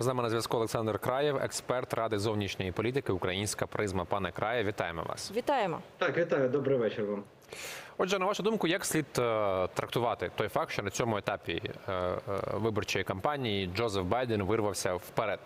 З нами на зв'язку Олександр Краєв, експерт Ради зовнішньої політики Українська призма. Пане Краєв, вітаємо вас. Вітаємо. Так, вітаю, добрий вечір вам. Отже, на вашу думку, як слід е, трактувати той факт, що на цьому етапі е, е, виборчої кампанії Джозеф Байден вирвався вперед?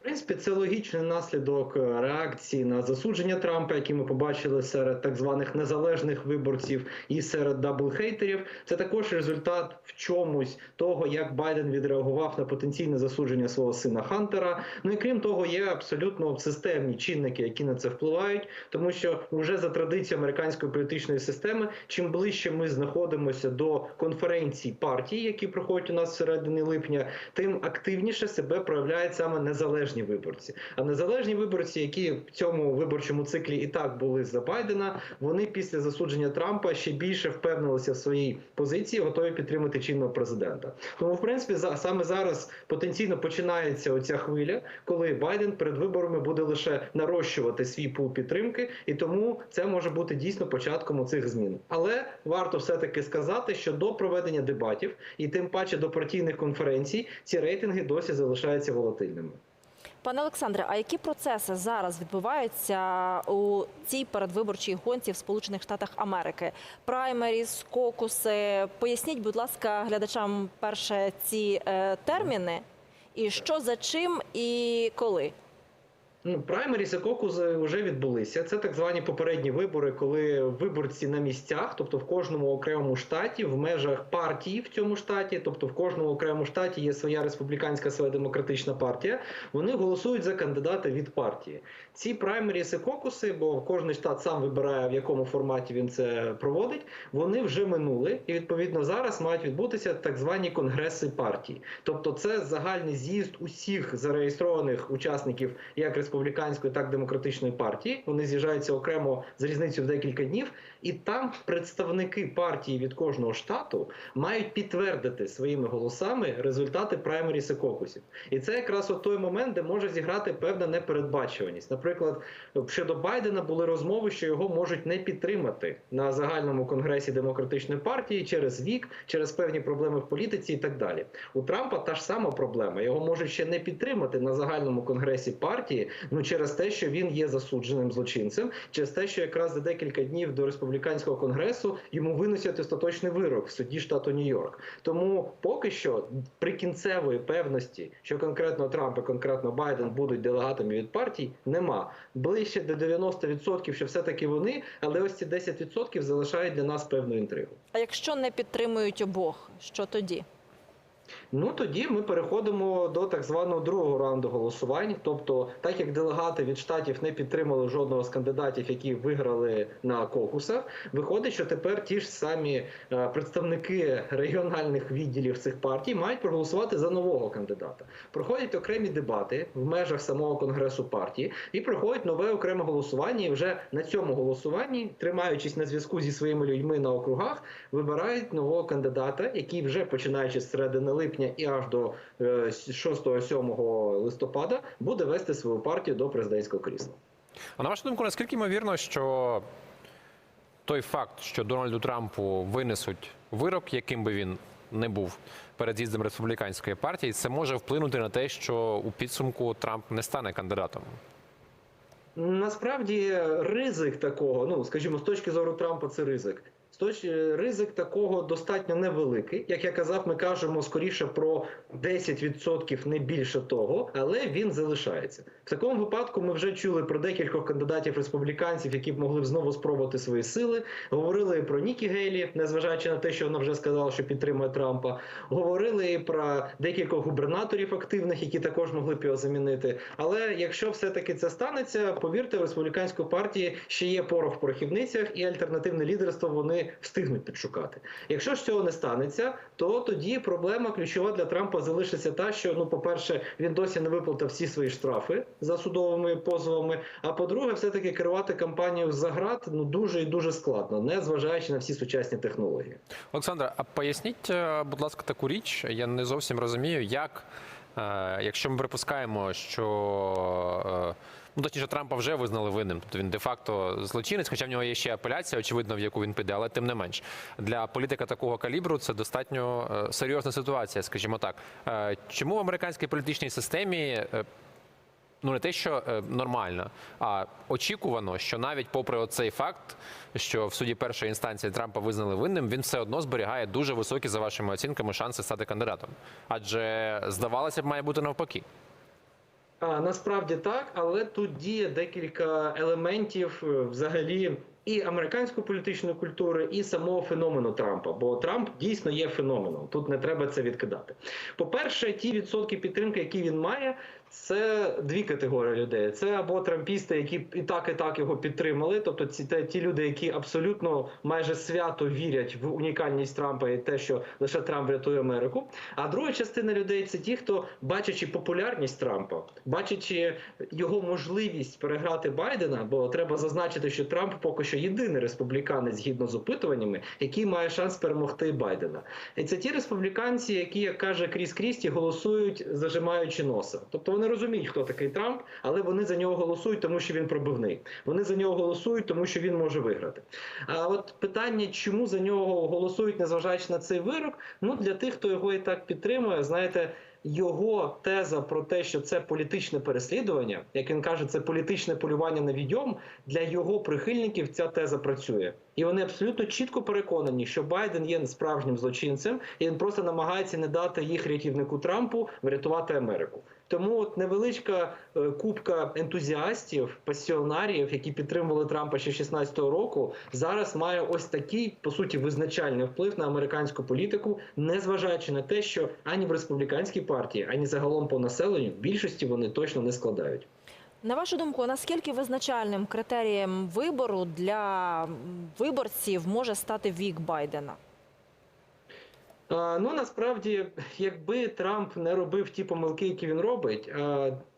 В принципі, це логічний наслідок е, реакції на засудження Трампа, які ми побачили серед так званих незалежних виборців і серед даблхейтерів. Це також результат в чомусь того, як Байден відреагував на потенційне засудження свого сина Хантера. Ну і крім того, є абсолютно системні чинники, які на це впливають, тому що вже за традицією американської політичної системи, чим ближче ми знаходимося до конференцій партій, які проходять у нас всередині липня, тим активніше себе проявляють саме незалежні виборці. А незалежні виборці, які в цьому виборчому циклі і так були за Байдена, вони після засудження Трампа ще більше впевнилися в своїй позиції, готові підтримати чинного президента. Тому, в принципі, за саме зараз потенційно починається оця хвиля, коли Байден перед виборами буде лише нарощувати свій пул підтримки, і тому це може бути дійсно початком цих змін. Але варто все таки сказати, що до проведення дебатів і тим паче до партійних конференцій ці рейтинги досі залишаються волатильними. Пане Олександре, а які процеси зараз відбуваються у цій передвиборчій гонці в Сполучених Штатах Америки? Праймеріс, кокуси. Поясніть, будь ласка, глядачам перше ці е, терміни, і що за чим і коли? Ну, праймеріс і кокузи вже відбулися. Це так звані попередні вибори, коли виборці на місцях, тобто в кожному окремому штаті, в межах партії в цьому штаті, тобто в кожному окремому штаті є своя республіканська своя демократична партія. Вони голосують за кандидата від партії. Ці праймеріс і кокуси, бо кожен штат сам вибирає в якому форматі він це проводить. Вони вже минули, і відповідно зараз мають відбутися так звані конгреси партій. Тобто, це загальний з'їзд усіх зареєстрованих учасників як республіканської, так демократичної партії. Вони з'їжджаються окремо з різницею в декілька днів, і там представники партії від кожного штату мають підтвердити своїми голосами результати праймеріс і кокусів. І це якраз от той момент, де може зіграти певна непередбачуваність. Наприклад, щодо Байдена були розмови, що його можуть не підтримати на загальному конгресі демократичної партії через вік, через певні проблеми в політиці і так далі. У Трампа та ж сама проблема. Його можуть ще не підтримати на загальному конгресі партії, ну через те, що він є засудженим злочинцем, через те, що якраз за декілька днів до республіканського конгресу йому виносять остаточний вирок в суді штату Нью-Йорк. Тому поки що прикінцевої певності, що конкретно Трамп і конкретно Байден будуть делегатами від партій, нема ближче до 90%, що все таки вони, але ось ці 10% залишають для нас певну інтригу. А якщо не підтримують обох, що тоді? Ну тоді ми переходимо до так званого другого раунду голосувань. Тобто, так як делегати від штатів не підтримали жодного з кандидатів, які виграли на кокусах, виходить, що тепер ті ж самі е, представники регіональних відділів цих партій мають проголосувати за нового кандидата. Проходять окремі дебати в межах самого конгресу партії, і проходить нове окреме голосування. І вже на цьому голосуванні, тримаючись на зв'язку зі своїми людьми на округах, вибирають нового кандидата, який вже починаючи з середини липня і аж до 6-7 листопада буде вести свою партію до президентського крісла. А на вашу думку, наскільки ймовірно, що той факт, що Дональду Трампу винесуть вирок, яким би він не був перед з'їздом республіканської партії, це може вплинути на те, що у підсумку Трамп не стане кандидатом? Насправді ризик такого, ну скажімо, з точки зору Трампа, це ризик. Ризик такого достатньо невеликий. Як я казав, ми кажемо скоріше про 10%, не більше того, але він залишається. В такому випадку ми вже чули про декількох кандидатів республіканців, які б могли б знову спробувати свої сили. Говорили про Нікі Гейлі, незважаючи на те, що вона вже сказала, що підтримує Трампа. Говорили про декількох губернаторів активних, які також могли б його замінити. Але якщо все-таки це станеться, повірте, у республіканської партії ще є порох в порохівницях, і альтернативне лідерство вони встигнуть підшукати. Якщо ж цього не станеться, то тоді проблема ключова для Трампа залишиться та, що ну, по-перше, він досі не виплатив всі свої штрафи за судовими позовами. А по-друге, все-таки керувати кампанією за град ну дуже і дуже складно, не зважаючи на всі сучасні технології. Олександра, а поясніть, е, будь ласка, таку річ. Я не зовсім розумію, як Е, Якщо ми припускаємо, що е, ну точніше Трампа вже визнали винним, тобто він де-факто злочинець, хоча в нього є ще апеляція, очевидно, в яку він піде, але тим не менш для політика такого калібру це достатньо е, серйозна ситуація, скажімо так. Е, Чому в американській політичній системі е, ну не те, що е, нормально, а очікувано, що навіть попри оцей факт, що в суді першої інстанції Трампа визнали винним, він все одно зберігає дуже високі за вашими оцінками шанси стати кандидатом. Адже здавалося б, має бути навпаки. А, насправді так, але тут діє декілька елементів е, взагалі і американської політичної культури, і самого феномену Трампа. Бо Трамп дійсно є феноменом. Тут не треба це відкидати. По-перше, ті відсотки підтримки, які він має, це дві категорії людей. Це або трампісти, які і так, і так його підтримали. Тобто, ці те, ті люди, які абсолютно майже свято вірять в унікальність Трампа і те, що лише Трамп врятує Америку. А друга частина людей це ті, хто бачачи популярність Трампа, бачачи його можливість переграти Байдена, бо треба зазначити, що Трамп поки що єдиний республіканець згідно з опитуваннями, який має шанс перемогти Байдена. І це ті республіканці, які, як каже Кріс Крісті, голосують зажимаючи носа. Тобто вони розуміють, хто такий Трамп, але вони за нього голосують, тому що він пробивний. Вони за нього голосують, тому що він може виграти. А от питання, чому за нього голосують, незважаючи на цей вирок, ну для тих, хто його і так підтримує, знаєте. Його теза про те, що це політичне переслідування, як він каже, це політичне полювання на відьом, для його прихильників ця теза працює, і вони абсолютно чітко переконані, що Байден є справжнім злочинцем, і він просто намагається не дати їх рятівнику Трампу врятувати Америку. Тому от невеличка е, купка ентузіастів, пасіонарів, які підтримували Трампа ще 16-го року, зараз має ось такий по суті визначальний вплив на американську політику, незважаючи на те, що ані в республіканській партії, ані загалом по населенню більшості вони точно не складають. На вашу думку, наскільки визначальним критерієм вибору для виборців може стати вік Байдена? Ну насправді, якби Трамп не робив ті помилки, які він робить.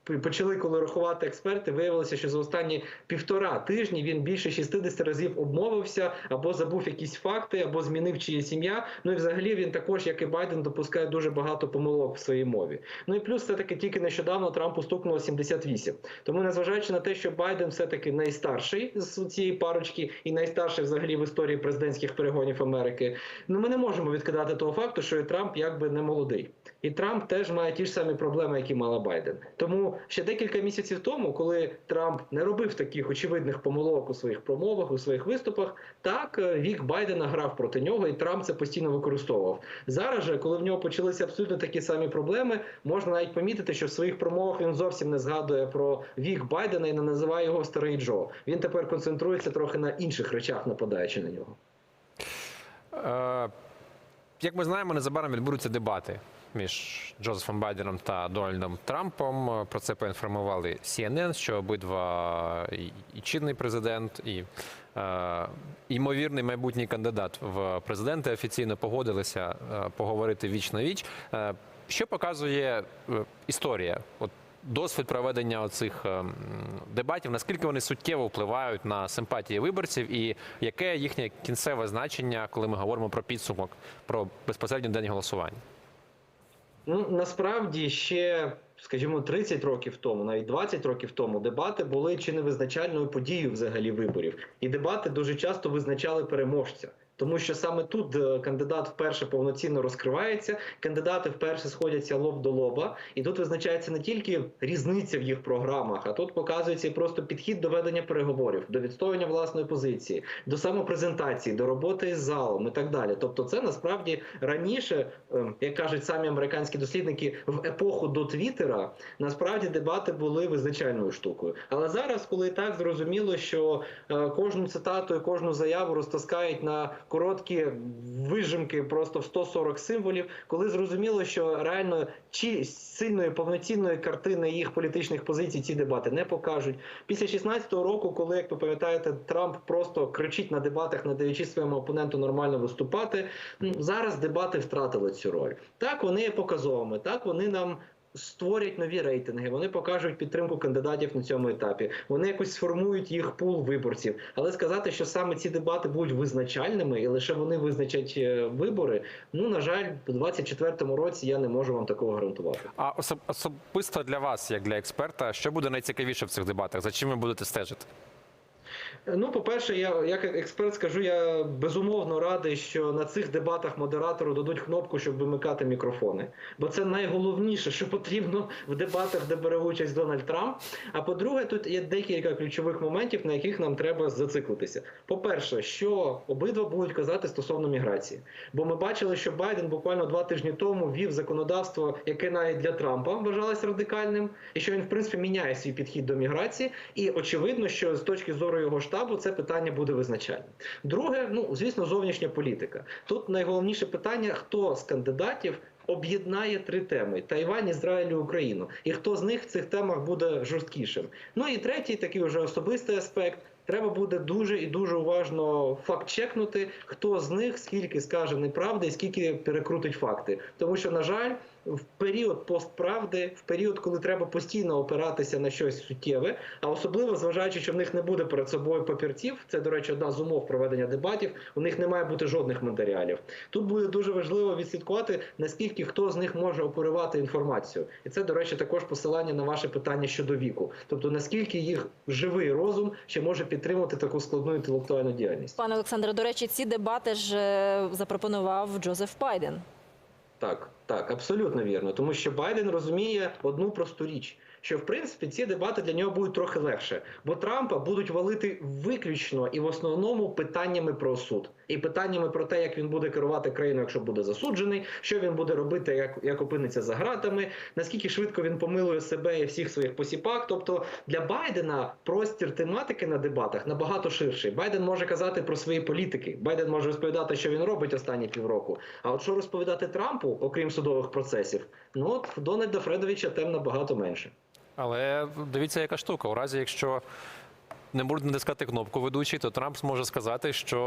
Почали, коли рахувати експерти, виявилося, що за останні півтора тижні він більше 60 разів обмовився або забув якісь факти, або змінив чиєсь ім'я. Ну і взагалі він також, як і Байден, допускає дуже багато помилок в своїй мові. Ну і плюс все таки тільки нещодавно Трампу стукнуло 78. Тому, незважаючи на те, що Байден все таки найстарший з цієї парочки і найстарший взагалі в історії президентських перегонів Америки, ну ми не можемо відкидати того факту, що і Трамп якби не молодий. І Трамп теж має ті ж самі проблеми, які мала Байден. Тому ще декілька місяців тому, коли Трамп не робив таких очевидних помилок у своїх промовах, у своїх виступах, так е, вік Байдена грав проти нього, і Трамп це постійно використовував. Зараз же, коли в нього почалися абсолютно такі самі проблеми, можна навіть помітити, що в своїх промовах він зовсім не згадує про вік Байдена і не називає його старий Джо. Він тепер концентрується трохи на інших речах, нападаючи на нього. Е, Як ми знаємо, незабаром відбудуться дебати між Джозефом Байденом та Дональдом Трампом. Про це поінформували CNN, що обидва і- чинний президент, і е, ймовірний майбутній кандидат в президенти офіційно погодилися е, поговорити віч на віч. Е, що показує історія? От досвід проведення оцих ем, дебатів, наскільки вони суттєво впливають на симпатії виборців, і яке їхнє кінцеве значення, коли ми говоримо про підсумок, про безпосередньо день голосування? Ну насправді ще, скажімо, 30 років тому, навіть 20 років тому, дебати були чи не визначальною подією взагалі виборів, і дебати дуже часто визначали переможця. Тому що саме тут е, кандидат вперше повноцінно розкривається, кандидати вперше сходяться лоб до лоба, і тут визначається не тільки різниця в їх програмах, а тут показується і просто підхід до ведення переговорів, до відстоювання власної позиції, до самопрезентації, до роботи із залом і так далі. Тобто, це насправді раніше, ем, як кажуть самі американські дослідники, в епоху до Твіттера, насправді дебати були визначальною штукою. Але зараз, коли і так зрозуміло, що е, кожну цитату і кожну заяву розтаскають на короткі вижимки просто в 140 символів, коли зрозуміло, що реально чи сильної повноцінної картини їх політичних позицій ці дебати не покажуть. Після 16-го року, коли, як ви пам'ятаєте, Трамп просто кричить на дебатах, не даючи своєму опоненту нормально виступати. Зараз дебати втратили цю роль. Так, вони є показовими, так вони нам створять нові рейтинги, вони покажуть підтримку кандидатів на цьому етапі. Вони якось сформують їх пул виборців. Але сказати, що саме ці дебати будуть визначальними і лише вони визначать е, вибори. Ну на жаль, у 2024 році я не можу вам такого гарантувати. А особ- особисто для вас, як для експерта, що буде найцікавіше в цих дебатах? За чим ви будете стежити? Ну, по-перше, я як експерт скажу, я безумовно радий, що на цих дебатах модератору дадуть кнопку, щоб вимикати мікрофони. Бо це найголовніше, що потрібно в дебатах, де бере участь Дональд Трамп. А по-друге, тут є декілька ключових моментів, на яких нам треба зациклитися. По-перше, що обидва будуть казати стосовно міграції. Бо ми бачили, що Байден буквально два тижні тому вів законодавство, яке навіть для Трампа вважалось радикальним, і що він в принципі міняє свій підхід до міграції. І очевидно, що з точки зору його штабу це питання буде визначальним. Друге, ну звісно, зовнішня політика. Тут найголовніше питання: хто з кандидатів. Об'єднає три теми: Тайвань, Ізраїль і Україну. І хто з них в цих темах буде жорсткішим? Ну і третій, такий вже особистий аспект. Треба буде дуже і дуже уважно факт-чекнути, хто з них скільки скаже неправди і скільки перекрутить факти. Тому що, на жаль, в період постправди, в період, коли треба постійно опиратися на щось суттєве, а особливо зважаючи, що в них не буде перед собою папірців, це, до речі, одна з умов проведення дебатів. У них не має бути жодних матеріалів. Тут буде дуже важливо відслідкувати, наскільки хто з них може оперувати інформацію. І це, до речі, також посилання на ваше питання щодо віку. Тобто, наскільки їх живий розум ще може підтримувати таку складну інтелектуальну діяльність. Пане Олександре, до речі, ці дебати ж е, запропонував Джозеф Байден. Так, так, абсолютно вірно. Тому що Байден розуміє одну просту річ. Що в принципі ці дебати для нього будуть трохи легше, бо Трампа будуть валити виключно і в основному питаннями про суд і питаннями про те, як він буде керувати країною, якщо буде засуджений, що він буде робити, як, як опиниться за ґратами, наскільки швидко він помилує себе і всіх своїх посіпак. Тобто для Байдена простір тематики на дебатах набагато ширший. Байден може казати про свої політики. Байден може розповідати, що він робить останні півроку. А от що розповідати Трампу, окрім судових процесів, ну от Дональда Фредовича тем набагато менше. Але дивіться, яка штука. У разі, якщо не будуть натискати кнопку ведучий, то Трамп зможе сказати, що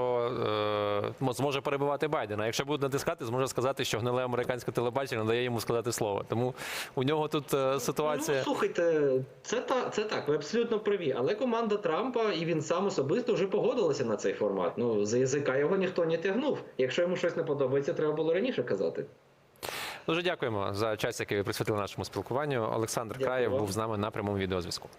е, зможе перебивати Байдена. Якщо буде натискати, зможе сказати, що гниле американське телебачення не дає йому сказати слово. Тому у нього тут е, ситуація. Ну, слухайте, це та це так, ви абсолютно праві. Але команда Трампа і він сам особисто вже погодилися на цей формат. Ну за язика його ніхто не тягнув. Якщо йому щось не подобається, треба було раніше казати. Дуже дякуємо за час, який ви присвятили нашому спілкуванню. Олександр Дякую Краєв був з нами на прямому відеозв'язку.